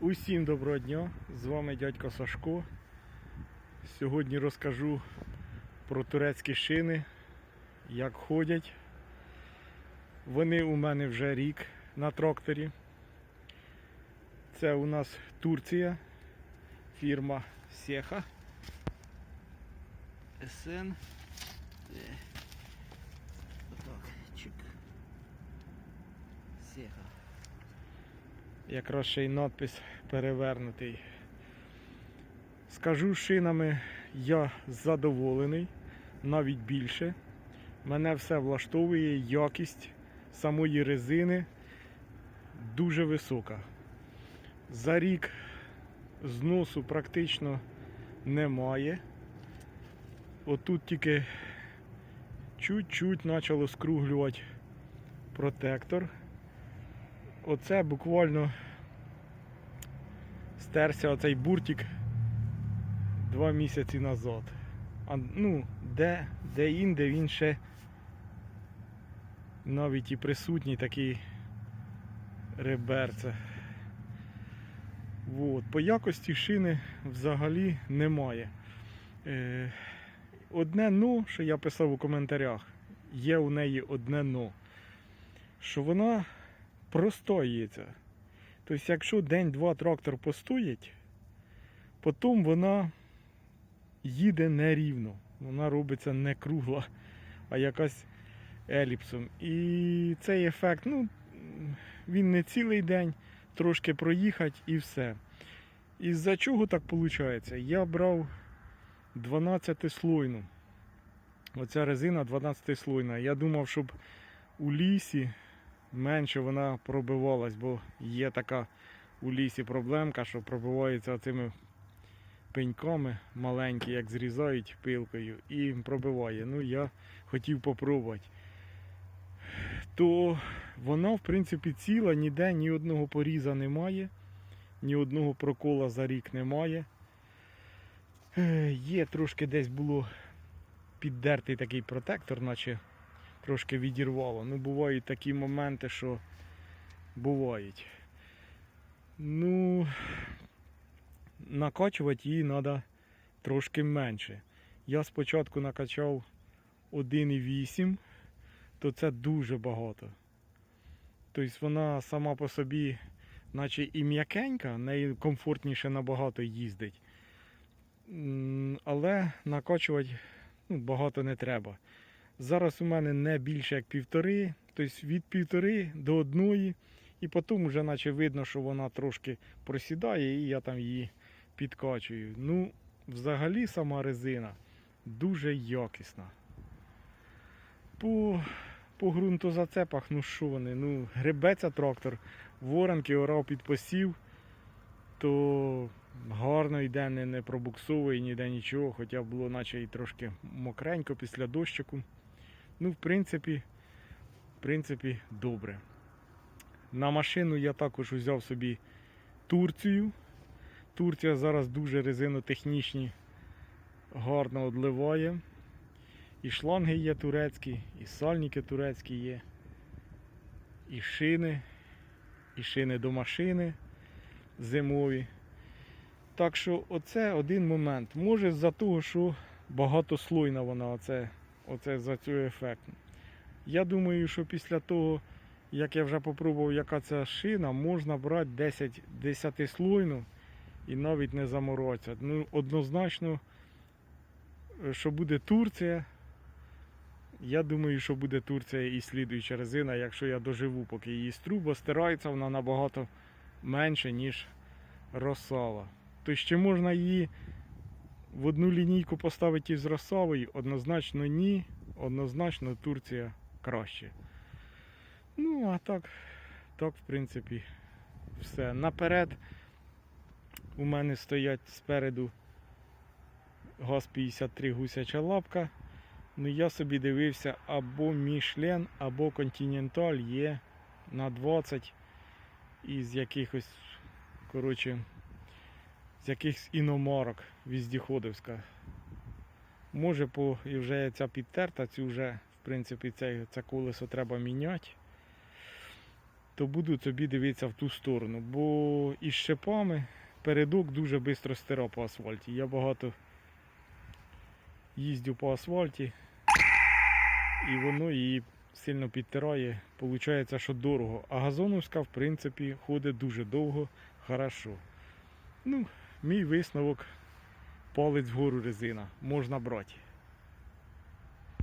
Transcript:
Усім доброго дня! З вами дядько Сашко. Сьогодні розкажу про турецькі шини, як ходять. Вони у мене вже рік на тракторі. Це у нас Турція, фірма Сеха. СН. Е, Отак, чик. Сеха. Якраз ще й надпис перевернутий. Скажу шинами, я задоволений, навіть більше. Мене все влаштовує, якість самої резини дуже висока. За рік зносу практично немає. Отут тільки чуть-чуть почало скруглювати протектор. Оце буквально стерся оцей буртик два місяці назад. А, ну, де, де інде він ще навіть і присутній такий реберце. Вот. По якості шини взагалі немає. Е, одне но, що я писав у коментарях, є у неї одне но. Що вона простоюється. Тобто, якщо день-два трактор постоїть, потім вона їде нерівно. Вона робиться не кругла, а якась еліпсом. І цей ефект, ну, він не цілий день, трошки проїхати і все. Із-за чого так виходить? Я брав 12 слойну. Оця резина 12 слойна. Я думав, щоб у лісі менше вона пробивалась, бо є така у лісі проблемка, що пробивається цими пеньками маленькі, як зрізають пилкою, і пробиває. Ну, я хотів попробувати. То вона, в принципі, ціла, ніде ні одного поріза немає, ні одного прокола за рік немає. Е, Є трошки десь було піддертий такий протектор, наче трошки відірвало. Ну, бувають такі моменти, що бувають. Ну, накачувати її треба трошки менше. Я спочатку накачав 1,8, то це дуже багато. Тобто вона сама по собі, наче і м'якенька, нею комфортніше набагато їздить. Але накачувати ну, багато не треба. Зараз у мене не більше як півтори, тобто від півтори до одної, і потім вже наче видно, що вона трошки просідає, і я там її підкачую. Ну, взагалі сама резина дуже якісна. По, по ґрунтозацепах, ну що вони, ну, гребеться трактор, воронки орав під посів, то гарно йде, не, не пробуксовує ніде нічого, хоча було наче і трошки мокренько після дощику. Ну, в принципі, в принципі, добре. На машину я також взяв собі Турцію. Турція зараз дуже резинотехнічні, гарно одливає. І шланги є турецькі, і сальники турецькі є, і шини, і шини до машини зимові. Так що оце один момент. Може з-за того, що багатослойна вона, оце, оце за цю ефект. Я думаю, що після того, як я вже попробував, яка це шина, можна брати 10, 10 слойну і навіть не заморотися. Ну, однозначно, е, що буде Турція. Я думаю, що буде Турція і слідуюча резина, якщо я доживу, поки її стру, бо стирається вона набагато менше, ніж розсала. То ще можна її в одну лінійку поставити із розсавою? Однозначно ні. Однозначно Турція краще. Ну, а так, так, в принципі, все. Наперед у мене стоять спереду ГАЗ-53 гусяча лапка. Ну я собі дивився або Мішлен, або Континенталь є на 20 із якихось, коротше, якихось іномарок віздіходовська. Може, по і вже ця підтерта, цю вже, в принципі, це, це колесо треба міняти. то буду собі дивитися в ту сторону. Бо із шипами передок дуже швидко стира по асфальті. Я багато їздю по асфальті, і воно її сильно підтирає. Получається, що дорого. А газоновська, в принципі, ходить дуже довго, хорошо. Ну, мій висновок палець вгору резина. Можна брати.